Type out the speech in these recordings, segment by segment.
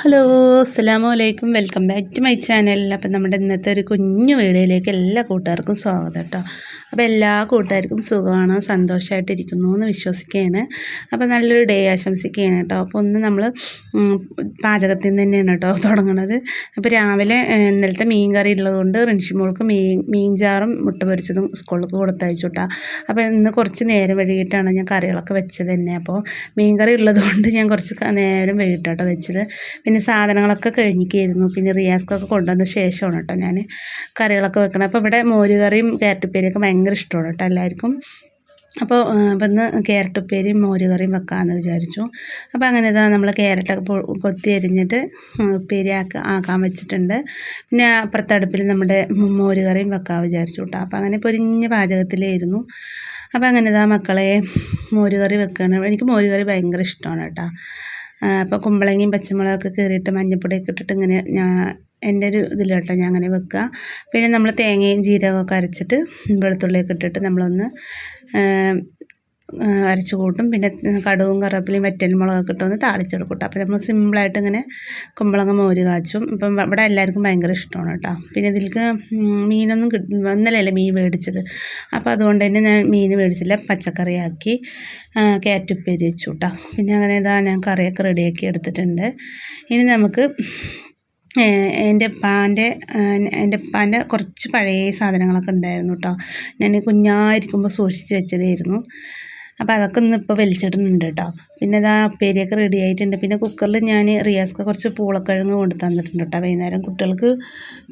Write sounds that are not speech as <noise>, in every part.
Hello അസ്സാം വലൈക്കും welcome back to my channel. അപ്പം നമ്മുടെ ഇന്നത്തെ ഒരു കുഞ്ഞു വീഡിയോയിലേക്ക് എല്ലാ കൂട്ടുകാർക്കും സ്വാഗതം കേട്ടോ. അപ്പോൾ എല്ലാ കൂട്ടുകാർക്കും സുഖമാണ്? സന്തോഷമായിട്ടിരിക്കുന്നു എന്ന് വിശ്വസിക്കുകയാണ്. അപ്പോൾ നല്ലൊരു ഡേ ആശംസിക്കുകയാണ് കേട്ടോ. അപ്പോൾ ഒന്ന് നമ്മൾ പാചകത്തിൽ നിന്ന് തന്നെയാണ് കേട്ടോ തുടങ്ങുന്നത് അപ്പോൾ രാവിലെ ഇന്നലത്തെ മീൻ കറി ഉള്ളതുകൊണ്ട് റിൻഷിമോൾക്ക് മീൻ മീൻ ചാറും മുട്ട പൊരിച്ചതും സ്കൂളിലേക്ക് കൊടുത്തയച്ചു കേട്ടോ. അപ്പോൾ ഇന്ന് കുറച്ച് നേരം വൈകിട്ടാണ് ഞാൻ കറികളൊക്കെ വെച്ചത് തന്നെ. അപ്പോൾ മീൻ കറി ഉള്ളതുകൊണ്ട് ഞാൻ കുറച്ച് നേരം വൈകിട്ടാട്ടോ വെച്ചത്. പിന്നെ സാധനങ്ങളൊക്കെ കഴിഞ്ഞിരിക്കുന്നു പിന്നെ റിയാസ്ക്കൊക്കെ കൊണ്ടുവന്ന ശേഷമാണ് കേട്ടോ ഞാൻ കറികളൊക്കെ വെക്കണം അപ്പോൾ ഇവിടെ മോരുകറിയും കറിയും ക്യാരറ്റുപ്പേരിയൊക്കെ ഭയങ്കര ഇഷ്ടമാണ് കേട്ടോ എല്ലാവർക്കും. അപ്പോൾ അപ്പം ഇന്ന് ക്യാരറ്റ് ഉപ്പേരിയും മോര് കറിയും വെക്കാമെന്ന് വിചാരിച്ചു. അപ്പോൾ അങ്ങനെ ഇതാ നമ്മൾ ക്യാരറ്റൊക്കെ കൊത്തി അരിഞ്ഞിട്ട് ഉപ്പേരി ആക്ക ആക്കാൻ വെച്ചിട്ടുണ്ട്. പിന്നെ അപ്പുറത്തടുപ്പിൽ നമ്മുടെ മോരുകറിയും വെക്കാമെന്ന് വിചാരിച്ചു കേട്ടോ. അപ്പോൾ അങ്ങനെ പൊരിഞ്ഞ പാചകത്തിലായിരുന്നു. അപ്പോൾ അങ്ങനെ ഇതാ മക്കളെ മോരുകറി വെക്കുകയാണ് എനിക്ക് മോരുകറി ഭയങ്കര ഇഷ്ടമാണ് കേട്ടോ. അപ്പോൾ കുമ്പളങ്ങയും പച്ചമുളകൊക്കെ കീറിയിട്ട് മഞ്ഞൾപ്പൊടിയൊക്കെ ഇട്ടിട്ട് ഇങ്ങനെ ഞാൻ എന്റെ ഒരു ഇതിൽ കേട്ടോ ഞാൻ അങ്ങനെ വെക്കുക പിന്നെ നമ്മൾ തേങ്ങയും ജീരകമൊക്കെ അരച്ചിട്ട് വെളുത്തുള്ളിയൊക്കെ ഇട്ടിട്ട് നമ്മളൊന്ന് അരച്ച് കൂട്ടും. പിന്നെ കടുവും കറിവേപ്പിലയും വറ്റൽമുളകൊക്കെ ഇട്ടൊന്ന് താളിച്ചെടുക്കും കേട്ടോ അപ്പോൾ നമ്മൾ സിമ്പിളായിട്ട് ഇങ്ങനെ കുമ്പളങ്ങ മോര് കാച്ചും. ഇപ്പം ഇവിടെ എല്ലാവർക്കും ഭയങ്കര ഇഷ്ടമാണ് കേട്ടോ പിന്നെ ഇതിലേക്ക് മീനൊന്നും കിട്ടി ഇന്നലെയല്ലേ മീൻ മേടിച്ചത്? അപ്പോൾ അതുകൊണ്ട് തന്നെ ഞാൻ മീൻ മേടിച്ചില്ല. പച്ചക്കറിയാക്കി ക്യാരറ്റ് ഉപ്പേരി വെച്ചു കേട്ടോ പിന്നെ അങ്ങനെ ഇതാ ഞാൻ കറിയൊക്കെ റെഡിയാക്കി എടുത്തിട്ടുണ്ട്. ഇനി നമുക്ക് എന്റെ ഉപ്പാന്റെ എന്റെ ഉപ്പാന്റെ കുറച്ച് പഴയ സാധനങ്ങളൊക്കെ ഉണ്ടായിരുന്നു കേട്ടോ ഞാൻ കുഞ്ഞായിരിക്കുമ്പോൾ സൂക്ഷിച്ച് വെച്ചതായിരുന്നു. അപ്പോൾ അതൊക്കെ ഒന്ന് ഇപ്പോൾ വലിച്ചിടുന്നുണ്ട് കേട്ടോ പിന്നെ ഇതാ ഉപ്പേരിയൊക്കെ റെഡി ആയിട്ടുണ്ട്. പിന്നെ കുക്കറിൽ ഞാൻ റിയാസ്ക്ക് കുറച്ച് പൂളക്കിഴങ്ങ് കൊണ്ട് തന്നിട്ടുണ്ട് കേട്ടോ വൈകുന്നേരം കുട്ടികൾക്ക്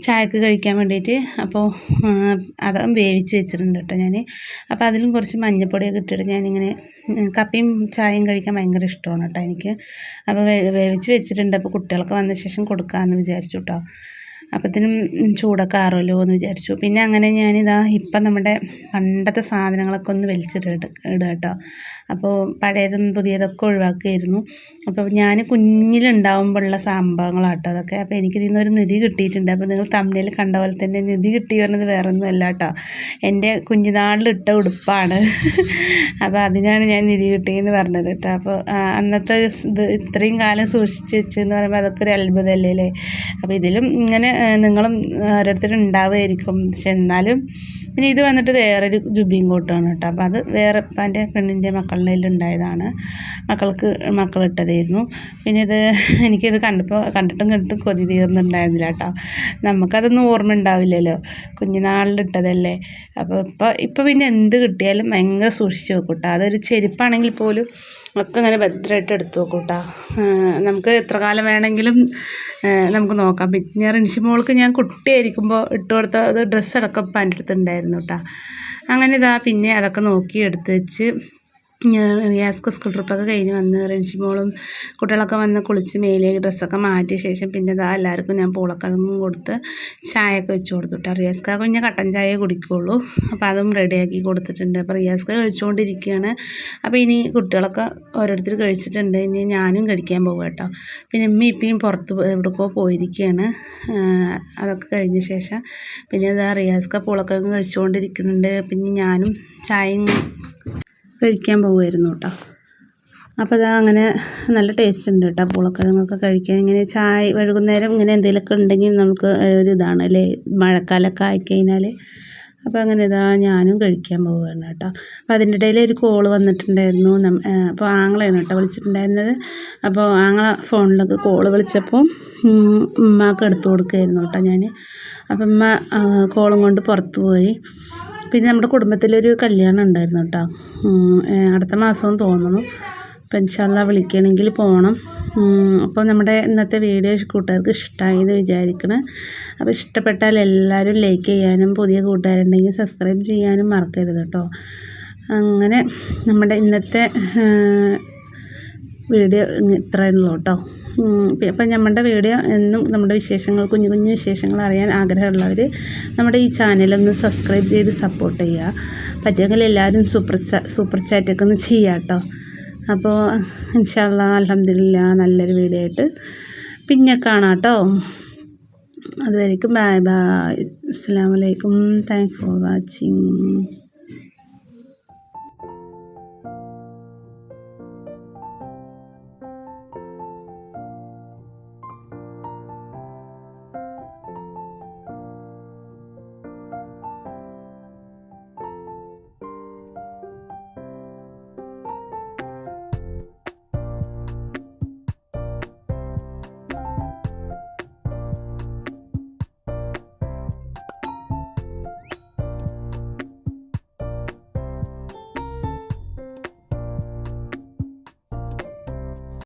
ചായക്ക് കഴിക്കാൻ വേണ്ടിയിട്ട് അപ്പോൾ അത് വേവിച്ച് വെച്ചിട്ടുണ്ട് കേട്ടോ ഞാൻ അപ്പോൾ അതിലും കുറച്ച് മഞ്ഞൾപ്പൊടിയൊക്കെ ഇട്ടിട്ട് ഞാനിങ്ങനെ കപ്പയും ചായയും കഴിക്കാൻ ഭയങ്കര ഇഷ്ടമാണ് കേട്ടോ എനിക്ക്. അപ്പോൾ വേവിച്ച് വെച്ചിട്ടുണ്ട്. അപ്പോൾ കുട്ടികൾക്ക് വന്ന ശേഷം കൊടുക്കാമെന്ന് വിചാരിച്ചു കേട്ടോ അപ്പത്തിനും ചൂടൊക്കെ ആറുമല്ലോ എന്ന് വിചാരിച്ചു. പിന്നെ അങ്ങനെ ഞാനിതാ ഇപ്പം നമ്മുടെ പണ്ടത്തെ സാധനങ്ങളൊക്കെ ഒന്ന് വലിച്ചിട്ട് ഇടുക കേട്ടോ. അപ്പോൾ പഴയതും പുതിയതൊക്കെ ഒഴിവാക്കുകയായിരുന്നു അപ്പോൾ ഞാൻ കുഞ്ഞിലുണ്ടാവുമ്പോഴുള്ള സംഭവങ്ങളാട്ടോ അതൊക്കെ. അപ്പോൾ എനിക്കിതിൽ നിന്നൊരു നിധി കിട്ടിയിട്ടുണ്ട്. അപ്പോൾ നിങ്ങൾ തമ്മിൽ കണ്ട പോലെ തന്നെ നിധി കിട്ടി പറഞ്ഞത് വേറെ ഒന്നും അല്ല കേട്ടോ. എന്റെ കുഞ്ഞുനാളിലിട്ട ഉടുപ്പാണ്. <laughs> അപ്പോൾ അതിനാണ് ഞാൻ നിധി കിട്ടിയെന്ന് പറഞ്ഞത് കേട്ടോ. അപ്പോൾ അന്നത്തെ ഇത് ഇത്രയും കാലം സൂക്ഷിച്ച് വെച്ചെന്ന് പറയുമ്പോൾ അതൊക്കെ ഒരു അത്ഭുതമല്ലേ അല്ലേ? അപ്പോൾ ഇതിലും ഇങ്ങനെ നിങ്ങളും ഓരോരുത്തരും ഉണ്ടാവുമായിരിക്കും. പക്ഷെ എന്നാലും പിന്നെ ഇത് വന്നിട്ട് വേറൊരു ജുബിയും കോട്ടാണ് കേട്ടോ. അപ്പോൾ അത് വേറെ എന്റെ പെണ്ണിന്റെ മക്കളുടെ ഉണ്ടായതാണ്. മക്കൾക്ക് മക്കളിട്ടതായിരുന്നു പിന്നെ ഇത് എനിക്കിത് കണ്ടപ്പോൾ കണ്ടിട്ടും കണ്ടിട്ടും കൊതി തീർന്നുണ്ടായിരുന്നില്ല കേട്ടോ. നമുക്കതൊന്നും ഓർമ്മ ഉണ്ടാവില്ലല്ലോ. കുഞ്ഞുനാളിലിട്ടതല്ലേ അപ്പോൾ ഇപ്പോൾ ഇപ്പോൾ പിന്നെ എന്ത് കിട്ടിയാലും ഭയങ്കര സൂക്ഷിച്ച് വെക്കും കേട്ടോ. അതൊരു ചെരുപ്പാണെങ്കിൽ പോലും ഒക്കെ ഇങ്ങനെ ഭദ്രമായിട്ട് എടുത്ത് വെക്കും കേട്ടോ. നമുക്ക് എത്ര കാലം വേണമെങ്കിലും നമുക്ക് നോക്കാം. പിന്നെ റിൻഷി മോൾക്ക് ഞാൻ കുട്ടിയായിരിക്കുമ്പോൾ ഇട്ട് കൊടുത്ത അത് ഡ്രസ്സടക്കം ഇപ്പം കേട്ടോ അങ്ങനെ ഇതാ പിന്നെ അതൊക്കെ നോക്കി എടുത്ത് വെച്ച് യാസ്ക് സ്കൂൾ ട്രിപ്പൊക്കെ കഴിഞ്ഞ് വന്ന് റിൻഷിമോളും കുട്ടികളൊക്കെ വന്ന് കുളിച്ച് മേലെ ഡ്രസ്സൊക്കെ മാറ്റിയ ശേഷം പിന്നെ ഇതാ എല്ലാവർക്കും ഞാൻ പൂളക്കിഴങ്ങും കൊടുത്ത് ചായയൊക്കെ വെച്ച് കൊടുത്തു കേട്ടോ റിയാസ്ക കുഞ്ഞ് കട്ടൻ ചായ കുടിക്കുകയുള്ളൂ അപ്പോൾ അതും റെഡിയാക്കി കൊടുത്തിട്ടുണ്ട്. അപ്പോൾ റിയാസ്ക കഴിച്ചുകൊണ്ടിരിക്കുകയാണ് അപ്പോൾ ഇനി കുട്ടികളൊക്കെ ഓരോരുത്തർ കഴിച്ചിട്ടുണ്ട്. ഇനി ഞാനും കഴിക്കാൻ പോകും കേട്ടോ പിന്നെ ഉമ്മ ഇപ്പം പുറത്ത് എവിടേക്കോ പോയിരിക്കുകയാണ് അതൊക്കെ കഴിഞ്ഞ ശേഷം പിന്നെ ഇതാ റിയാസ്ക പൂളക്കിഴങ്ങ് കഴിച്ചുകൊണ്ടിരിക്കുന്നുണ്ട് പിന്നെ ഞാനും ചായയും കഴിക്കാൻ പോകുമായിരുന്നു കേട്ടോ അപ്പോൾ അത് അങ്ങനെ നല്ല ടേസ്റ്റ് ഉണ്ട് കേട്ടോ പൂളക്കിഴങ്ങൊക്കെ കഴിക്കാൻ. ഇങ്ങനെ ചായ വൈകുന്നേരം ഇങ്ങനെ എന്തെങ്കിലുമൊക്കെ ഉണ്ടെങ്കിൽ നമുക്ക് ഒരു ഇതാണ് അല്ലേ മഴക്കാലമൊക്കെ ആയിക്കഴിഞ്ഞാൽ. അപ്പോൾ അങ്ങനെ ഇതാ ഞാനും കഴിക്കാൻ പോവുകയാണ് കേട്ടോ അപ്പോൾ അതിന്റെ ഇടയിൽ ഒരു കോൾ വന്നിട്ടുണ്ടായിരുന്നു. അപ്പോൾ ആങ്ങളെയാണ് കേട്ടോ വിളിച്ചിട്ടുണ്ടായിരുന്നത്. അപ്പോൾ ആങ്ങള ഫോണിലൊക്കെ കോൾ വിളിച്ചപ്പോൾ ഉമ്മാക്ക് എടുത്തു കൊടുക്കുകയായിരുന്നു കേട്ടോ ഞാൻ അപ്പം ഉമ്മ കോളും കൊണ്ട് പുറത്ത് പോയി. പിന്നെ നമ്മുടെ കുടുംബത്തിലൊരു കല്യാണം ഉണ്ടായിരുന്നു കേട്ടോ. അടുത്ത മാസം തോന്നുന്നു. അപ്പം ഇൻഷാല്ല വിളിക്കണമെങ്കിൽ പോകണം അപ്പോൾ നമ്മുടെ ഇന്നത്തെ വീഡിയോ കൂട്ടുകാർക്ക് ഇഷ്ടമായി എന്ന് വിചാരിക്കണം. അപ്പോൾ ഇഷ്ടപ്പെട്ടാൽ എല്ലാവരും ലൈക്ക് ചെയ്യാനും പുതിയ കൂട്ടുകാരുണ്ടെങ്കിൽ സബ്സ്ക്രൈബ് ചെയ്യാനും മറക്കരുത് കേട്ടോ. അങ്ങനെ നമ്മുടെ ഇന്നത്തെ വീഡിയോ ഇത്രയുള്ളൂ കേട്ടോ. അപ്പം നമ്മുടെ വീഡിയോ എന്നും നമ്മുടെ വിശേഷങ്ങൾ കുഞ്ഞു കുഞ്ഞു വിശേഷങ്ങൾ അറിയാൻ ആഗ്രഹമുള്ളവർ നമ്മുടെ ഈ ചാനലൊന്ന് സബ്സ്ക്രൈബ് ചെയ്ത് സപ്പോർട്ട് ചെയ്യുക. പറ്റുമെങ്കിൽ എല്ലാവരും സൂപ്പർ സൂപ്പർ ചാറ്റൊക്കെ ഒന്ന് ചെയ്യാം കേട്ടോ അപ്പോൾ ഇൻഷാല്ല അലഹമില്ല നല്ലൊരു വീഡിയോ ആയിട്ട് പിന്നെ കാണാം കേട്ടോ അതുവരേക്കും ബൈ ബൈ അസ്സാം വലൈക്കും താങ്ക്സ് ഫോർ വാച്ചിങ്